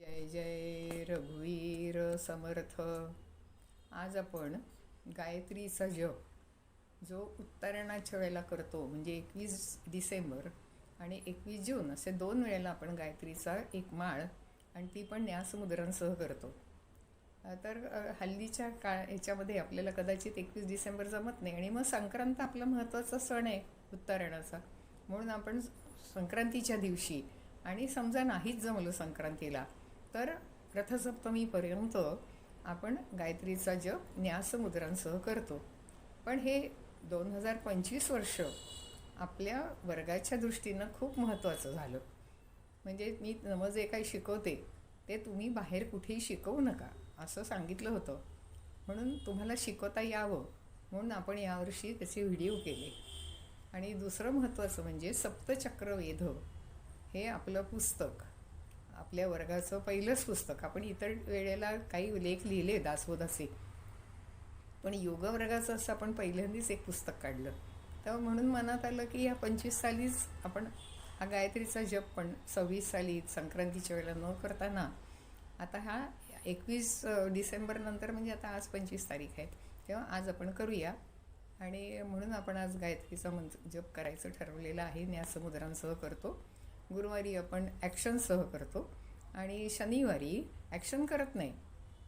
जय जय रघुवीर समर्थ. आज आपण गायत्रीचा जप जो उत्तरायणाच्या वेळेला करतो म्हणजे एकवीस डिसेंबर आणि एकवीस जून असे दोन वेळेला आपण गायत्रीचा एक माळ आणि ती पण न्यासमुद्रांसह करतो. तर हल्लीच्या काळ याच्यामध्ये आपल्याला कदाचित एकवीस डिसेंबर जमत नाही आणि मग संक्रांत आपला महत्त्वाचा सण आहे उत्तरायणाचा. म्हणून आपण संक्रांतीच्या दिवशी आणि समजा नाहीच जमलं संक्रांतीला तर रथसप्तमीपर्यंत आपण गायत्रीचा जप न्यासमुद्रांसह करतो. पण हे दोन हजार पंचवीस वर्ष आपल्या वर्गाच्या दृष्टीनं खूप महत्त्वाचं झालं. म्हणजे मी नम जे काही शिकवते ते तुम्ही बाहेर कुठेही शिकवू नका असं सांगितलं होतं. म्हणून तुम्हाला शिकवता यावं म्हणून आपण यावर्षी त्याचे व्हिडिओ केले. आणि दुसरं महत्त्वाचं म्हणजे सप्तचक्रवेध हे आपलं पुस्तक. आपल्या वर्गाचं पहिलंच पुस्तक. आपण इतर वेळेला काही लेख लिहिले दासबोधाचे. पण योग वर्गाचं असं आपण पहिल्यांदाच एक पुस्तक काढलं. तर म्हणून मनात आलं की या पंचवीस सालीच आपण हा गायत्रीचा जप पण सव्वीस साली संक्रांतीच्या वेळेला न करताना आता हा एकवीस डिसेंबर नंतर म्हणजे आता आज पंचवीस तारीख आहे. तेव्हा आज आपण करूया. आणि म्हणून आपण आज गायत्रीचा मंत्र जप करायचं ठरवलेलं आहे. न्यासमुद्रांसह करतो. गुरुवारी आपण ॲक्शनसह करतो. आणि शनिवारी ॲक्शन करत नाही.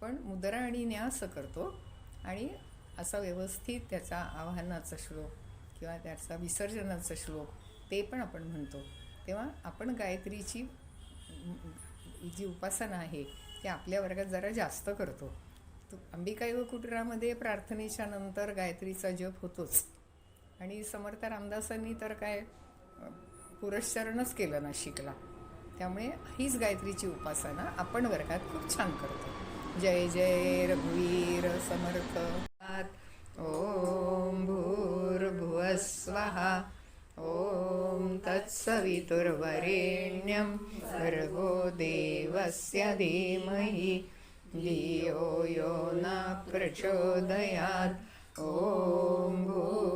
पण मुद्रा आणि न्यास करतो आणि असा व्यवस्थित त्याचा आवाहनाचा श्लोक किंवा त्याचा विसर्जनाचा श्लोक ते पण आपण म्हणतो. तेव्हा आपण गायत्रीची जी उपासना आहे ती आपल्या वर्गात जरा जास्त करतो. अंबिका व कुटुरामध्ये प्रार्थनेच्या नंतर गायत्रीचा जप होतोच. आणि समर्थ रामदासांनी तर काय पुरस्चरणच केलं नाशिकला. त्यामुळे हीच गायत्रीची उपासना आपण वर्गात खूप छान करतो. जय जय रघुवीर समर्थ. ओम भूर्भुवस्वहा ॐ तत्सवितुर्वरेण्यं भर्गो देवस्य धीमहि. धियो यो न प्रचोदयात्. ॐ भू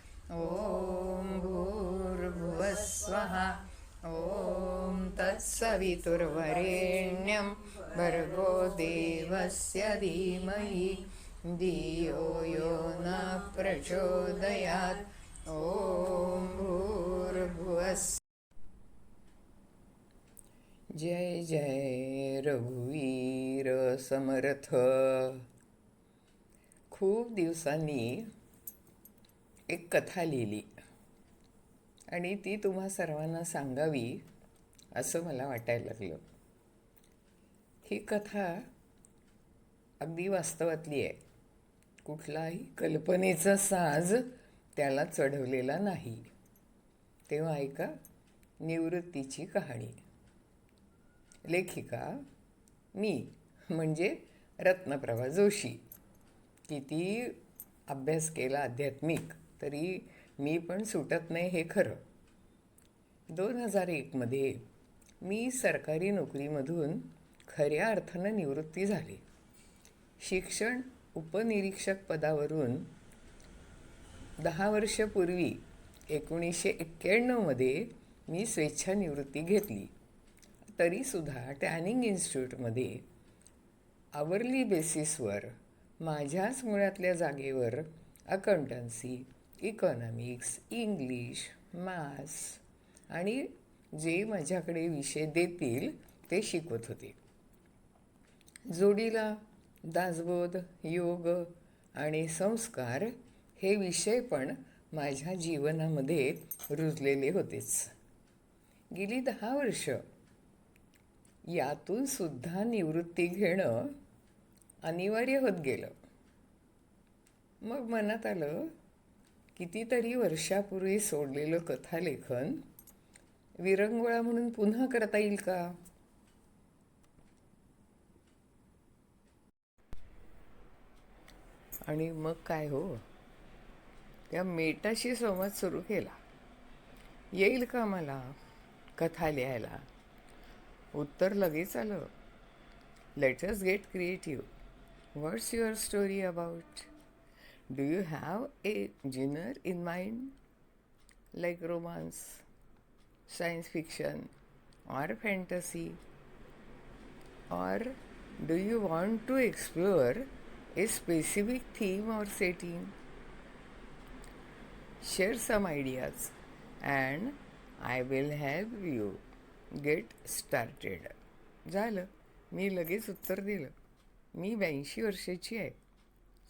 ॐ भूर्भुवस्वः ॐ तत्सवितुर्वरेण्यं भर्गो देवस्य धीमहि धियो यो न प्रचोदयात्। ॐ भूर्भुवस् जय जय रघुवीर समर्थ। खूप दिवसांनी एक कथा लिहिली. आणि ती तुम्हा सर्वांना सांगावी असं मला वाटायला लागलं. ही कथा अगदी वास्तवातली आहे. कुठलाही कल्पनेचा साज त्याला चढवलेला नाही. तेव्हा ऐका निवृत्तीची कहाणी. लेखिका मी म्हणजे रत्नप्रभा जोशी. किती अभ्यास केला आध्यात्मिक. तरी मी पण सुटत नाही हे खरं. दोन हजार एकमध्ये मी सरकारी नोकरीमधून खऱ्या अर्थानं निवृत्ती झाले. शिक्षण उपनिरीक्षक पदावरून दहा वर्षापूर्वी एकोणीसशे एक्क्याण्णवमध्ये मी स्वेच्छानिवृत्ती घेतली. तरीसुद्धा टॅनिंग इन्स्टिट्यूटमध्ये आवरली बेसिसवर माझ्याच मुळातल्या जागेवर अकाउंटन्सी इकॉनॉमिक्स इंग्लिश मॅथ्स आणि जे माझ्याकडे विषय देतील ते शिकवत होते. जोडीला दासबोध योग आणि संस्कार हे विषय पण माझ्या जीवनामध्ये रुजलेले होतेच. गेली दहा वर्ष यातून सुद्धा निवृत्ती घेणं अनिवार्य होत गेलं. मग मनात आलं कितीतरी वर्षापूर्वी सोडलेलं कथालेखन विरंगुळा म्हणून पुन्हा करता येईल का? आणि मग काय हो? त्या मेटाशी संवाद सुरू केला. येईल का मला कथा लिहायला? उत्तर लगेच आलं. Let's get creative what's your story about do you have a genre in mind like romance science fiction or fantasy or do you want to explore a specific theme or setting share some ideas and I will help you get started झालं मी लगेच उत्तर दिलं मी ब्याऐंशी वर्षाची आहे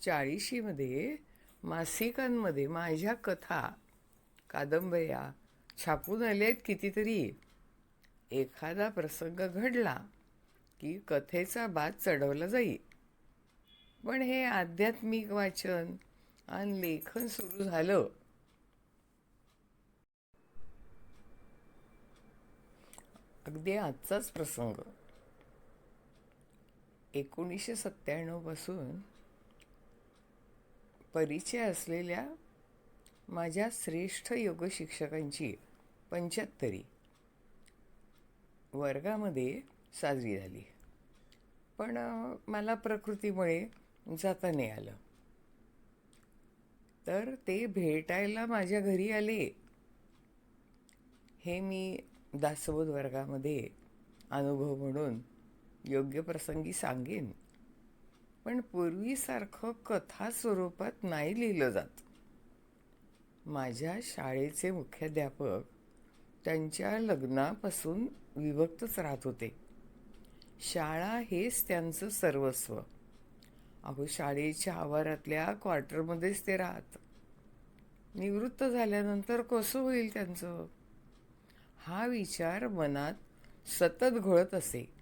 चाळीशीमध्ये मासिकांमध्ये माझ्या कथा कादंबऱ्या छापून आल्या आहेत कितीतरी. एखादा प्रसंग घडला की कथेचा बाद चढवला जाईल. पण हे आध्यात्मिक वाचन आणि लेखन सुरू झालं. अगदी आजचाच प्रसंग. एकोणीसशे सत्त्याण्णवपासून परिचय असलेल्या माझ्या श्रेष्ठ योग शिक्षकांची पंच्याहत्तरी वर्गामध्ये साजरी झाली. पण मला प्रकृतीमुळे जाता नाही आलं. तर ते भेटायला माझ्या घरी आले. हे मी दासबोध वर्गामध्ये अनुभव म्हणून योग्य प्रसंगी सांगेन. पण पूर्वीसारखं कथा स्वरूपात नाही लिहिलं जात. माझ्या शाळेचे मुख्याध्यापक त्यांच्या लग्नापासून विभक्तच राहत होते. शाळा हेच त्यांचं सर्वस्व. अहो शाळेच्या आवारातल्या क्वार्टरमध्येच ते राहत. निवृत्त झाल्यानंतर कसं होईल त्यांचं? हा विचार मनात सतत घोळत असे.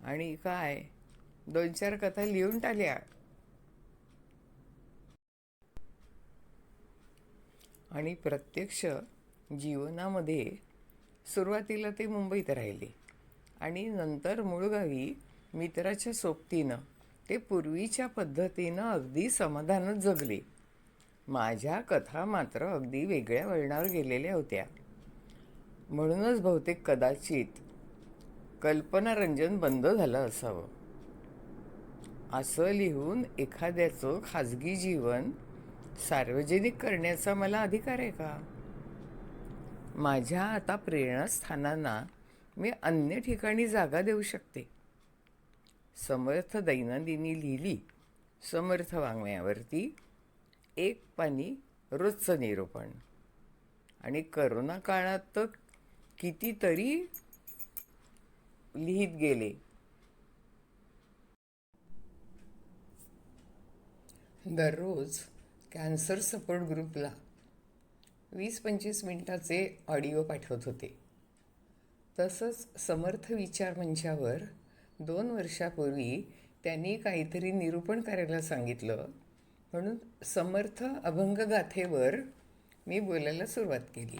आणि काय? दोन चार कथा लिहून टाकल्या. आणि प्रत्यक्ष जीवनामध्ये सुरुवातीला ते मुंबईत राहिले. आणि नंतर मूळगावी मित्राच्या सोबतीनं ते पूर्वीच्या पद्धतीनं अगदी समाधानच जगले. माझ्या कथा मात्र अगदी वेगळ्या वळणावर गेलेल्या होत्या. म्हणूनच बहुतेक कदाचित कल्पनारंजन बंद झालं असावं. असं लिहून एखाद्याचं खाजगी जीवन सार्वजनिक करण्याचा मला अधिकार आहे का? माझ्या आता प्रेरणास्थानांना मी अन्य ठिकाणी जागा देऊ शकते. समर्थ दैनंदिनी लिहिली समर्थ वाङ्मयावरती एक पाणी रोजचं निरूपण. आणि करोना काळात तर कितीतरी लिहित गेले. दररोज कॅन्सर सपोर्ट ग्रुपला वीस पंचवीस मिनिटाचे ऑडिओ पाठवत होते. तसंच समर्थ विचार मंचावर दोन वर्षापूर्वी त्यांनी काहीतरी निरूपण करायला सांगितलं. म्हणून समर्थ अभंगगाथेवर मी बोलायला सुरुवात केली.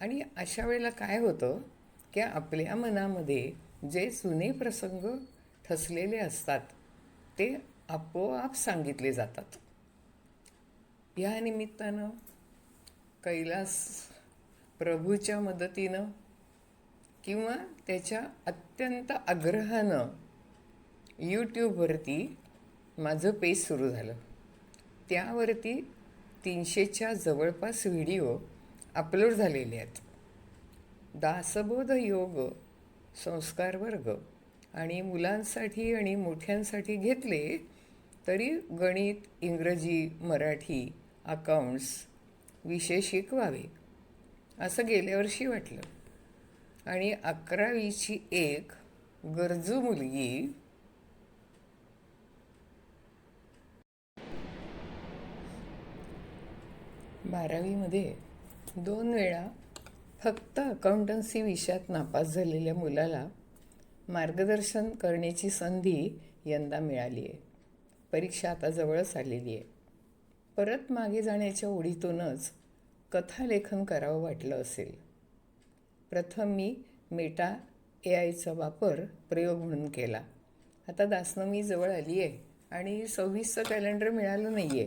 आणि अशा वेळेला काय होतं की आपल्या मनामध्ये जे जुने प्रसंग ठसलेले असतात ते आपोआप सांगितले जातात. या निमित्तानं कैलास प्रभूच्या मदतीनं किंवा त्याच्या अत्यंत आग्रहानं यूट्यूबवरती माझं पेज सुरू झालं. त्यावरती तीनशेच्या जवळपास व्हिडिओ अपलोड झालेले आहेत. दासबोध योग संस्कार वर्ग आणि मुलांसाठी आणि मोठ्यांसाठी घेतले तरी गणित इंग्रजी मराठी अकाउंट्स विषय शिकवावे असं गेल्या वर्षी वाटलं. आणि अकरावीची एक गरजू मुलगी बारावीमध्ये दोन वेळा फक्त अकाउंटन्सी विषयात नापास झालेल्या मुलाला मार्गदर्शन करण्याची संधी यंदा मिळाली आहे परीक्षा आता जवळच आलेली आहे. परत मागे जाण्याच्या ओढीतूनच कथालेखन करावं वाटलं असेल. प्रथम मी मेटा ए आयचा वापर प्रयोग म्हणून केला. आता दासनमी जवळ आली आहे आणि सव्वीसचं कॅलेंडर मिळालं नाही आहे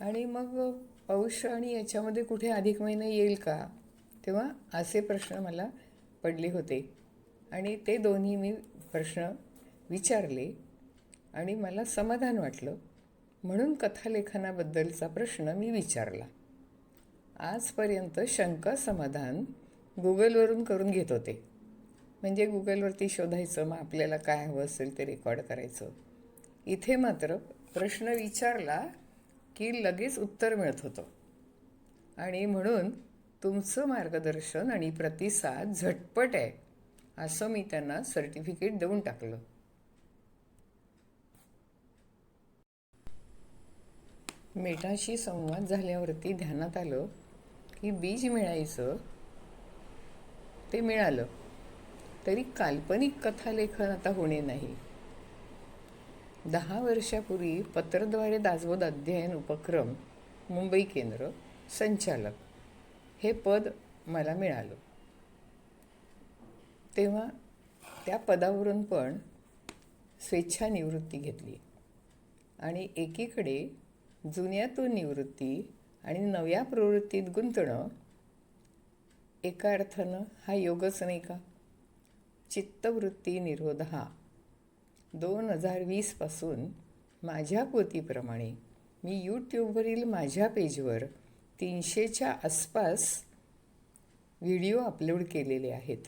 आणि मग पौष आणि याच्यामध्ये कुठे अधिक महिना येईल का? तेव्हा असे प्रश्न मला पडले होते. आणि ते दोन्ही मी प्रश्न विचारले. आणि मला समाधान वाटलं. म्हणून कथालेखनाबद्दलचा प्रश्न मी विचारला. आजपर्यंत शंका समाधान गुगलवरून करून घेत होते. म्हणजे गुगलवरती शोधायचं मग आपल्याला काय हवं असेल ते रेकॉर्ड करायचं. इथे मात्र प्रश्न विचारला की लगेच उत्तर मिळत होतं. आणि म्हणून तुमचं मार्गदर्शन आणि प्रतिसाद झटपट आहे असं मी त्यांना सर्टिफिकेट देऊन टाकलं. मेटाशी संवाद झाल्यावरती ध्यानात आलं की बीज मिळायचं ते मिळालं. तरी काल्पनिक कथालेखन आता होणे नाही. दहा वर्षापूर्वी पत्रद्वारे दासबोध अध्ययन उपक्रम मुंबई केंद्र संचालक हे पद मला मिळालं. तेव्हा त्या पदावरून पण स्वेच्छानिवृत्ती घेतली. आणि एकीकडे जुन्यातून निवृत्ती आणि नव्या प्रवृत्तीत गुंतणं एका अर्थानं हा योगच नाही का? चित्तवृत्ती निरोध हा. दोन हजार वीसपासून माझ्या कृतीप्रमाणे मी यूट्यूबवरील माझ्या पेजवर तीनशेच्या आसपास व्हिडिओ अपलोड केलेले आहेत.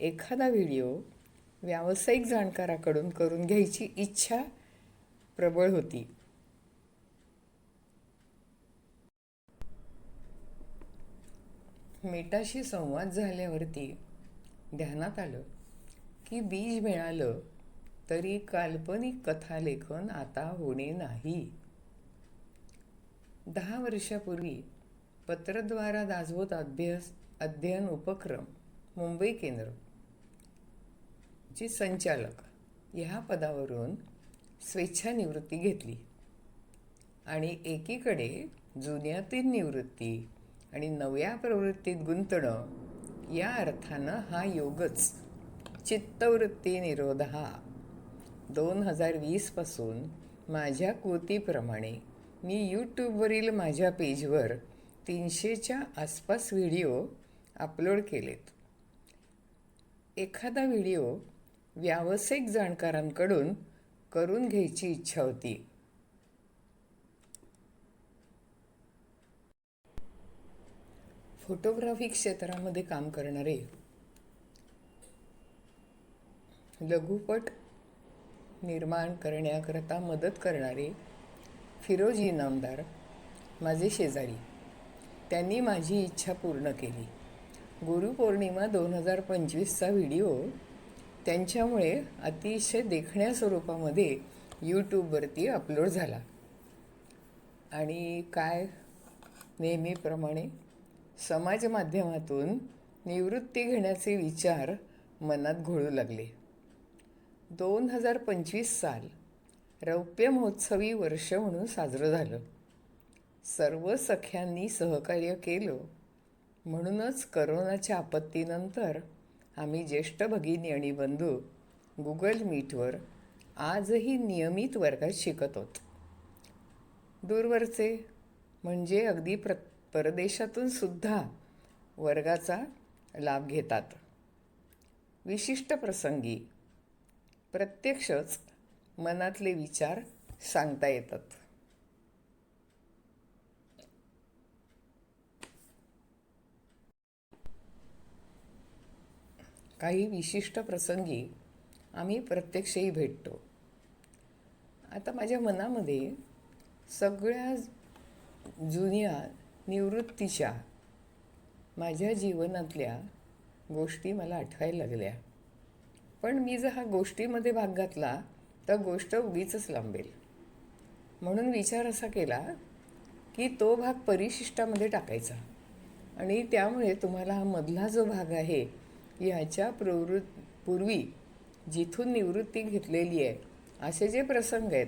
एखादा व्हिडिओ व्यावसायिक जाणकाराकडून करून घ्यायची इच्छा प्रबळ होती. मेटाशी संवाद झाल्यावरती ध्यानात आलं की बीज मिळालं तरी काल्पनिक कथालेखन आता होणे नाही. दहा वर्षापूर्वी पत्रद्वारा दाजवत अभ्यास अध्ययन उपक्रम मुंबई केंद्र. ची संचालक ह्या पदावरून स्वेच्छानिवृत्ती घेतली. आणि एकीकडे जुन्यातील निवृत्ती आणि नव्या प्रवृत्तीत गुंतणं या अर्थानं हा योगच. चित्तवृत्ती निरोध. हा दोन हजार वीसपासून माझ्या कृतीप्रमाणे मी यूट्यूबवरील माझ्या पेजवर तीनशेच्या आसपास व्हिडिओ अपलोड केलेत. एखादा व्हिडिओ व्यावसायिक जाणकारांकडून करून घ्यायची इच्छा होती. फोटोग्राफी क्षेत्रामध्ये काम करणारे लघुपट निर्माण करण्याकरता मदत करणारे फिरोज इनामदार माझे शेजारी. त्यांनी माझी इच्छा पूर्ण केली. गुरुपौर्णिमा दोन हजार पंचवीसचा व्हिडिओ त्यांच्यामुळे अतिशय देखण्या स्वरूपामध्ये यूट्यूबवरती अपलोड झाला. आणि काय नेहमीप्रमाणे समाज माध्यमातून निवृत्ती घेण्याचे विचार मनात घोळू लागले. दोन हजार पंचवीस साल रौप्य महोत्सवी वर्ष म्हणून साजरं झालं. सर्व सख्यांनी सहकार्य केलं. म्हणूनच करोनाच्या आपत्तीनंतर आम्ही ज्येष्ठ भगिनी आणि बंधू गुगल मीटवर आजही नियमित वर्गात शिकत होत. दूरवरचे म्हणजे अगदी प्र परदेशातून सुद्धा वर्गाचा लाभ घेतात. विशिष्ट प्रसंगी प्रत्यक्षच मनातले विचार सांगता येतात. काही विशिष्ट प्रसंगी आम्ही प्रत्यक्षही भेटतो. आता माझ्या मनामध्ये सगळ्या जुन्या निवृत्तीच्या माझ्या जीवनातल्या गोष्टी मला आठवायला लागल्या. पण मी जर हा गोष्टीमध्ये भाग घातला तर गोष्ट उगीच लांबेल. म्हणून विचार असा केला की तो भाग परिशिष्टामध्ये टाकायचा आणि त्यामुळे तुम्हाला हा मधला जो भाग आहे ह्याच्या प्रवृत् पूर्वी जिथून निवृत्ती घेतलेली आहे असे जे प्रसंग आहेत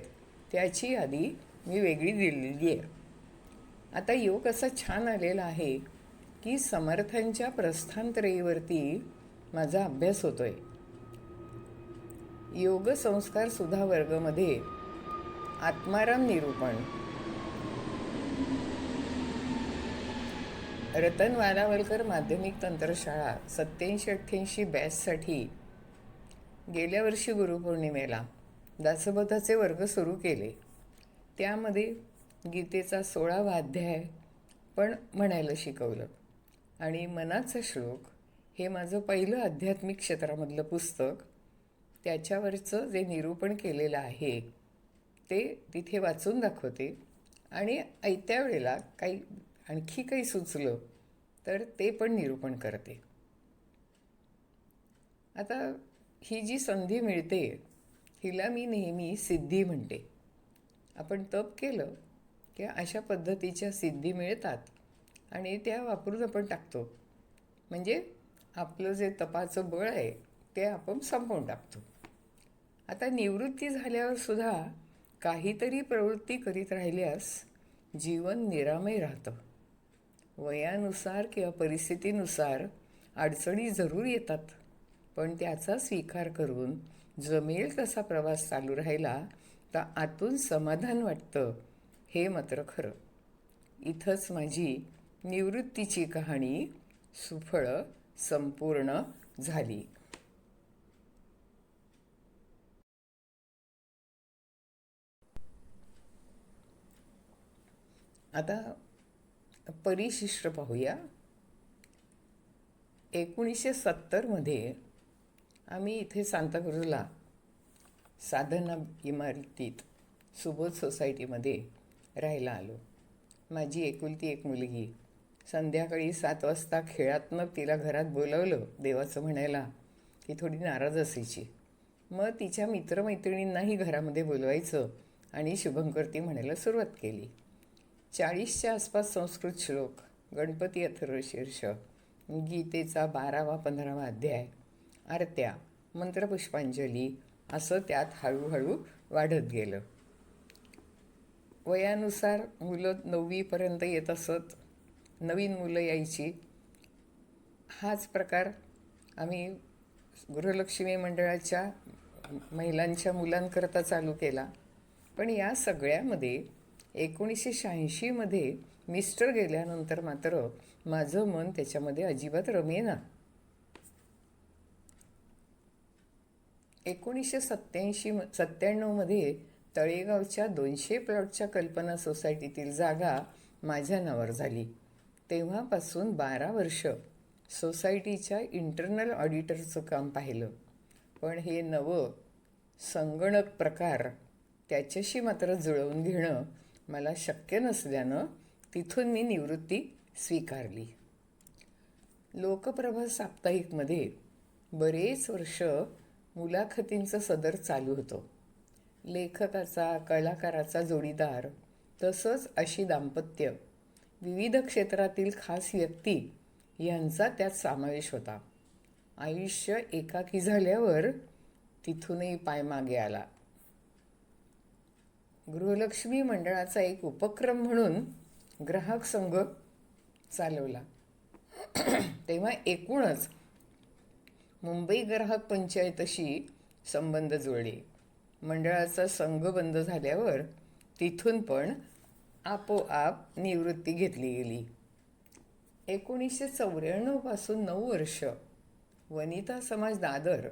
त्याची यादी मी वेगळी दिलेली आहे. आता योग असा छान आलेला आहे की समर्थांच्या प्रस्थांतरेवरती माझा अभ्यास होतोय. योग संस्कार सुधा वर्गमध्ये आत्माराम निरूपण. रतन वालावलकर माध्यमिक तंत्रशाळा सत्याऐंशी अठ्ठ्याऐंशी बॅचसाठी गेल्या वर्षी गुरुपौर्णिमेला दासबोधाचे वर्ग सुरू केले. त्यामध्ये गीतेचा सोळावा अध्याय पण म्हणायला शिकवलं. आणि मनाचा श्लोक हे माझं पहिलं आध्यात्मिक क्षेत्रामधलं पुस्तक. त्याच्यावरचं जे निरूपण केलेलं आहे ते तिथे वाचून दाखवते. आणि ऐत्या वेळेला काही आणखी काही सुचलं तर ते पण निरूपण करते. आता ही जी संधी मिळते हिला मी नेहमी सिद्धी म्हणते. आपण तप केलं त्या अशा पद्धतीच्या सिद्धी मिळतात. आणि त्या वापरून आपण टाकतो. म्हणजे आपलं जे तपाचं बळ आहे ते आपण संपवून टाकतो. आता निवृत्ती झाल्यावर सुद्धा काहीतरी प्रवृत्ती करीत राहिल्यास जीवन निरामय राहतं. वयानुसार किंवा परिस्थितीनुसार अडचणी जरूर येतात. पण त्याचा स्वीकार करून जमेल तसा प्रवास चालू राहिला तर आतून समाधान वाटतं हे मात्र खरं. इथंच माझी निवृत्तीची कहाणी सुफळ संपूर्ण झाली. आता परिशिष्ट पाहूया. एकोणीसशे सत्तरमध्ये आम्ही इथे सांताक्रूजला साधना इमारतीत सुबोध सोसायटीमध्ये राहायला आलो. माझी एकुलती एक मुलगी. संध्याकाळी सात वाजता खेळातनं तिला घरात बोलवलं देवाचं म्हणायला ती थोडी नाराज असायची. मग तिच्या मित्रमैत्रिणींनाही घरामध्ये बोलवायचं आणि शुभंकरती म्हणायला सुरुवात केली. चाळीसच्या आसपास संस्कृत श्लोक गणपती अथर्वशीर्ष गीतेचा बारावा पंधरावा अध्याय आरत्या मंत्रपुष्पांजली असं त्यात हळूहळू वाढत गेलं. वयानुसार मुलं नववीपर्यंत येत असत नवीन मुलं यायची. हाच प्रकार आम्ही गृहलक्ष्मी मंडळाच्या महिलांच्या मुलांकरता चालू केला. पण या सगळ्यामध्ये एकोणीसशे शहाऐंशीमध्ये मिस्टर गेल्यानंतर मात्र माझं मन त्याच्यामध्ये अजिबात रमेना. एकोणीसशे सत्याऐंशी सत्त्याण्णवमध्ये तळेगावच्या दोनशे प्लॉटच्या कल्पना सोसायटीतील जागा माझ्या नावावर झाली. तेव्हापासून बारा वर्ष सोसायटीच्या इंटरनल ऑडिटरचं काम पाहिलं. पण हे नवं संगणक प्रकार त्याच्याशी मात्र जुळवून घेणं मला शक्य नसल्यानं तिथून मी निवृत्ती स्वीकारली. लोकप्रभा साप्ताहिकमध्ये बरेच वर्ष मुलाखतींचं सदर चालू होतं. लेखकाचा कलाकाराचा जोडीदार तसंच अशी दाम्पत्य. विविध क्षेत्रातील खास व्यक्ती यांचा त्यात समावेश होता. आयुष्य एकाकी झाल्यावर तिथूनही पाय मागे आला. गृहलक्ष्मी मंडळाचा एक उपक्रम म्हणून ग्राहक संघ चालवला. तेव्हा एकूणच मुंबई ग्राहक पंचायतशी संबंध जुळले. मंडळाचा संघ बंद झाल्यावर तिथून पण आपोआप निवृत्ती घेतली गेली. एकोणीसशे चौऱ्याण्णवपासून नऊ वर्ष वनिता समाज दादर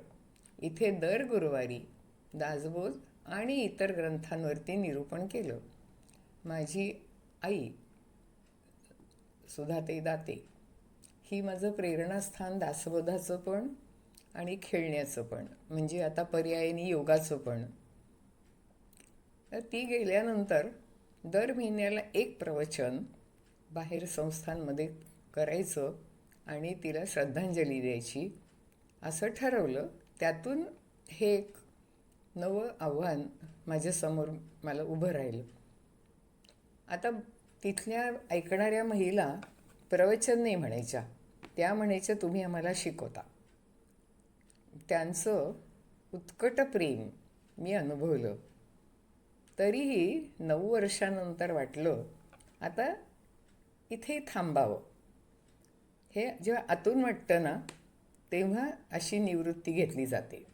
इथे दर गुरुवारी दासबोध आणि इतर ग्रंथांवरती निरूपण केलं. माझी आई सुधाते दाते ही माझं प्रेरणास्थान दासबोधाचं पण आणि खेळण्याचं पण. म्हणजे आता पर्यायीनी योगाचं पण. तर ती गेल्यानंतर दर महिन्याला एक प्रवचन बाहेर संस्थांमध्ये करायचं आणि तिला श्रद्धांजली द्यायची असं ठरवलं. त्यातून हे एक नवं आव्हान माझ्यासमोर मला उभं राहिलं. आता तिथल्या ऐकणाऱ्या महिला प्रवचन नाही म्हणायच्या. त्या म्हणायच्या तुम्ही आम्हाला शिकवता. त्यांचं उत्कट प्रेम मी अनुभवलं. तरीही नऊ वर्षानंतर वाटलं आता इथे थांबावं. हे जेव्हा आतून वाटतं ना तेव्हा अशी निवृत्ती घेतली जाते.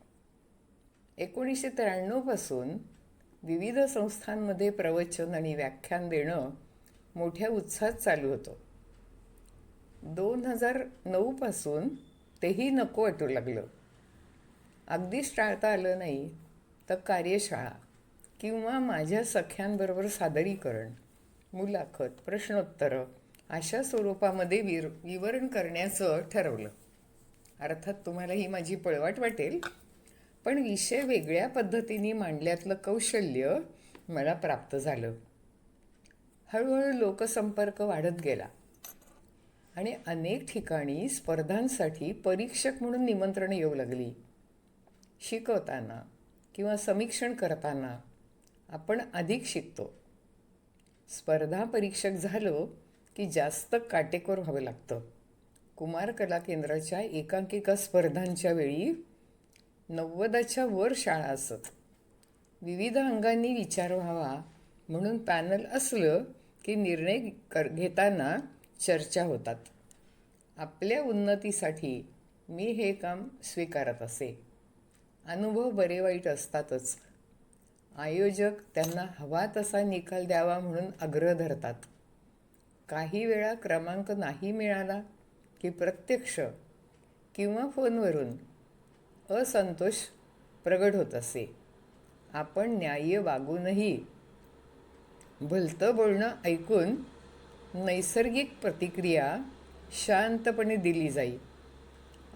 एकोणीसशे त्र्याण्णवपासून विविध संस्थांमध्ये प्रवचन आणि व्याख्यान देणं मोठ्या उत्साहात चालू होतं. दोन हजार नऊपासून तेही नको वाटू लागलं. अगदीच टाळता आलं नाही तर कार्यशाळा किंवा माझ्या सख्यांबरोबर सादरीकरण मुलाखत प्रश्नोत्तरं अशा स्वरूपामध्ये विर विवरण करण्याचं ठरवलं. अर्थात तुम्हाला ही माझी पळवाट वाटेल पण विषय वेगळ्या पद्धतीने मांडल्यातलं कौशल्य मला प्राप्त झालं. हळूहळू लोकसंपर्क वाढत गेला आणि अनेक ठिकाणी स्पर्धांसाठी परीक्षक म्हणून निमंत्रण येऊ लागली. शिकवताना किंवा समीक्षण करताना आपण अधिक शिकतो. स्पर्धा परीक्षक झालो की जास्त काटेकोर व्हावं लागतं. कुमार कला केंद्राच्या एकांकिका स्पर्धांच्या वेळी नव्वदाच्या वर शाळा असत. विविध अंगांनी विचार व्हावा म्हणून पॅनल असलं की निर्णय कर घेताना चर्चा होतात. आपल्या उन्नतीसाठी मी हे काम स्वीकारत असे. अनुभव बरे वाईट असतातच. आयोजक त्यांना हवा तसा निकाल द्यावा म्हणून आग्रह धरतात. काही वेळा क्रमांक नाही मिळाला की प्रत्यक्ष किंवा फोनवरून असंतोष प्रगट होत असे. आपण न्याय्य वागूनही भलतं बोलणं ऐकून नैसर्गिक प्रतिक्रिया शांतपणे दिली जाई.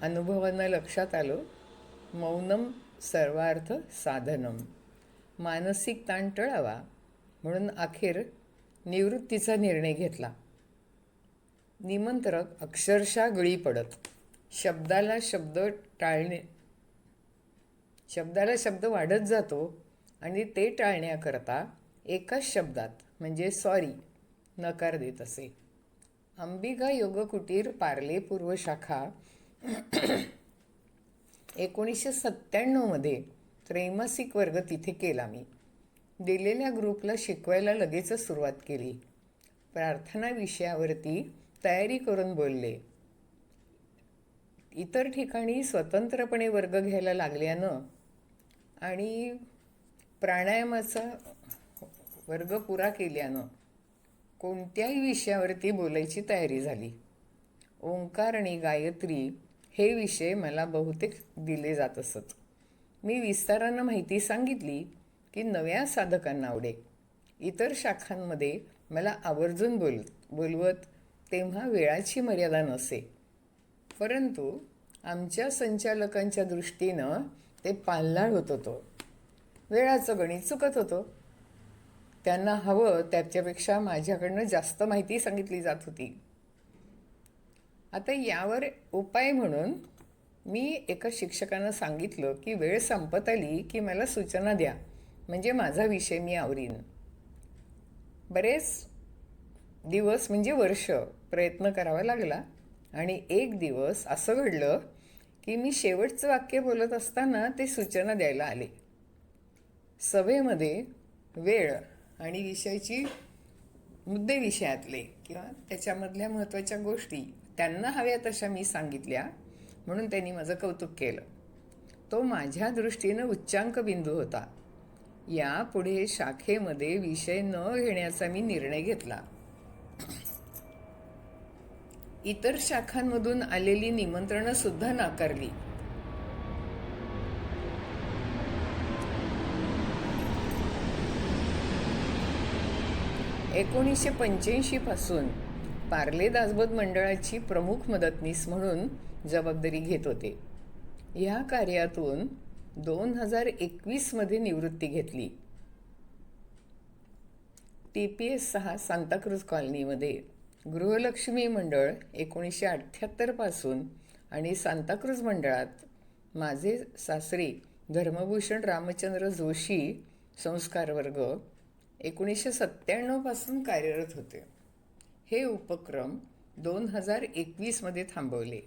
अनुभवांना लक्षात आलं मौनम सर्वार्थ साधनम. मानसिक ताण टळावा. म्हणून अखेर निवृत्तीचा निर्णय घेतला. निमंत्रक अक्षरशः गळी पडत. शब्दाला शब्द टाळणे शब्दाला शब्द वाढत जातो आणि ते टाळण्याकरता एकाच शब्दात म्हणजे सॉरी नकार देत असे. अंबिका योगकुटीर पार्ले पूर्व शाखा एकोणीसशे सत्त्याण्णवमध्ये त्रैमासिक वर्ग तिथे केला मी. दिलेल्या ग्रुपला शिकवायला लगेचच सुरुवात केली. प्रार्थना विषयावरती तयारी करून बोलले. इतर ठिकाणी स्वतंत्रपणे वर्ग घ्यायला लागल्यानं आणि प्राणायामाचा वर्ग पुरा केल्यानं कोणत्याही विषयावरती बोलायची तयारी झाली. ओंकार आणि गायत्री हे विषय मला बहुतेक दिले जात असत. मी विस्तारानं माहिती सांगितली की नव्या साधकांना आवडे इतर शाखांमध्ये मला आवर्जून बोल बोलवत तेव्हा वेळाची मर्यादा नसे. परंतु आमच्या संचालकांच्या दृष्टीनं ते पालनाड होत होतो. वेळाचं गणित चुकत होतं. त्यांना हवं त्याच्यापेक्षा माझ्याकडनं जास्त माहिती सांगितली जात होती. आता यावर उपाय म्हणून मी एका शिक्षकानं सांगितलं की वेळ संपत आली की मला सूचना द्या. म्हणजे माझा विषय मी आवरीन. बरेच दिवस म्हणजे वर्ष प्रयत्न करावा लागला आणि एक दिवस असं घडलं की मी शेवटचं वाक्य बोलत असताना ते सूचना द्यायला आले. सभेमध्ये वेळ आणि विषयाची मुद्दे विषयातले किंवा त्याच्यामधल्या महत्त्वाच्या गोष्टी त्यांना हव्या तशा मी सांगितल्या म्हणून त्यांनी माझं कौतुक केलं. तो माझ्या दृष्टीनं उच्चांक बिंदू होता. यापुढे शाखेमध्ये विषय न घेण्याचा मी निर्णय घेतला. इतर शाखांमधून आलेली निमंत्रणं सुद्धा नाकारली. एकोणीसशे पंच्याऐंशी पासून पार्ले दासबोध मंडळाची प्रमुख मदतनीस म्हणून जबाबदारी घेत होते. ह्या कार्यातून दोन हजार एकवीसमध्ये निवृत्ती घेतली. टी पी एस सहा सांताक्रूज कॉलनीमध्ये गृहलक्ष्मी मंडळ एकोणीसशे अठ्ठ्याहत्तरपासून आणि सांताक्रूज मंडळात माझे सासरे धर्मभूषण रामचंद्र जोशी संस्कार वर्ग एकोणीसशे सत्त्याण्णवपासून कार्यरत होते. हे उपक्रम दोन हजार एकवीसमध्ये थांबवले.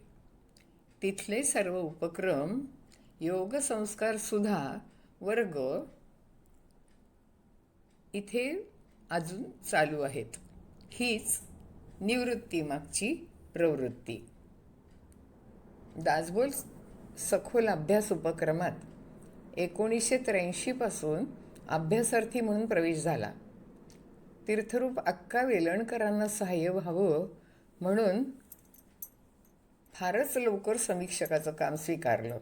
तिथले सर्व उपक्रम योग संस्कार सुधा वर्ग इथे अजून चालू आहेत. हीच निवृत्तीमागची प्रवृत्ती. दासबोल सखोल अभ्यास उपक्रमात एकोणीसशे त्र्याऐंशीपासून अभ्यासार्थी म्हणून प्रवेश झाला. तीर्थरूप अक्का वेलणकरांना सहाय्य व्हावं म्हणून फारच लवकर समीक्षकाचं काम स्वीकारलं.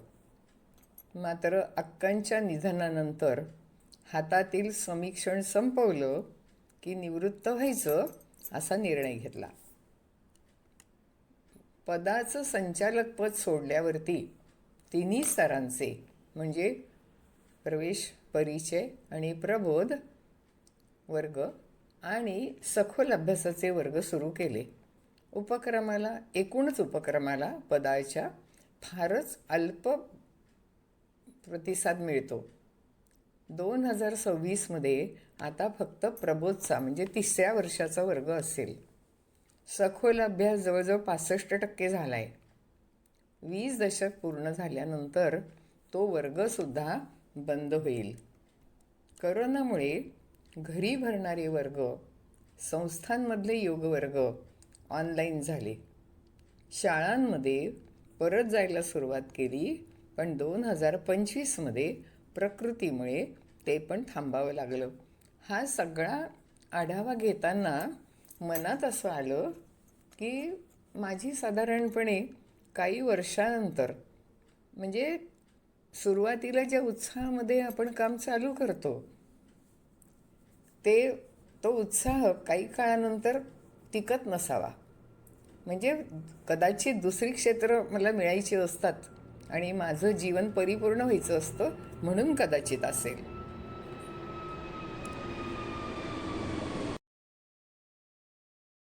मात्र अक्कांच्या निधनानंतर हातातील समीक्षण संपवलं की निवृत्त व्हायचं असा निर्णय घेतला. पदाचं संचालकपद सोडल्यावरती तिन्ही स्तरांचे म्हणजे प्रवेश परिचय आणि प्रबोध वर्ग आणि सखोल अभ्यासाचे वर्ग सुरू केले. उपक्रमाला एकूणच उपक्रमाला पदाच्या फारच अल्प प्रतिसाद मिळतो. दोन हजार सव्वीसमध्ये आता फक्त प्रबोधचा म्हणजे तिसऱ्या वर्षाचा वर्ग असेल. सखोल अभ्यास जवळजवळ पासष्ट टक्के झाला आहे वीस दशक पूर्ण झाल्यानंतर तो वर्गसुद्धा बंद होईल. करोनामुळे घरी भरणारे वर्ग संस्थांमधले योगवर्ग ऑनलाईन झाले. शाळांमध्ये परत जायला सुरुवात केली पण दोन हजार पंचवीसमध्ये प्रकृतीमुळे ते पण थांबावं लागलं. हा सगळा आढावा घेताना मनात असं आलं की माझी साधारणपणे काही वर्षानंतर म्हणजे सुरुवातीला ज्या उत्साहामध्ये आपण काम चालू करतो ते तो उत्साह काही काळानंतर टिकत नसावा. म्हणजे कदाचित दुसरी क्षेत्र मला मिळायची असतात आणि माझं जीवन परिपूर्ण व्हायचं असतं म्हणून कदाचित असेल.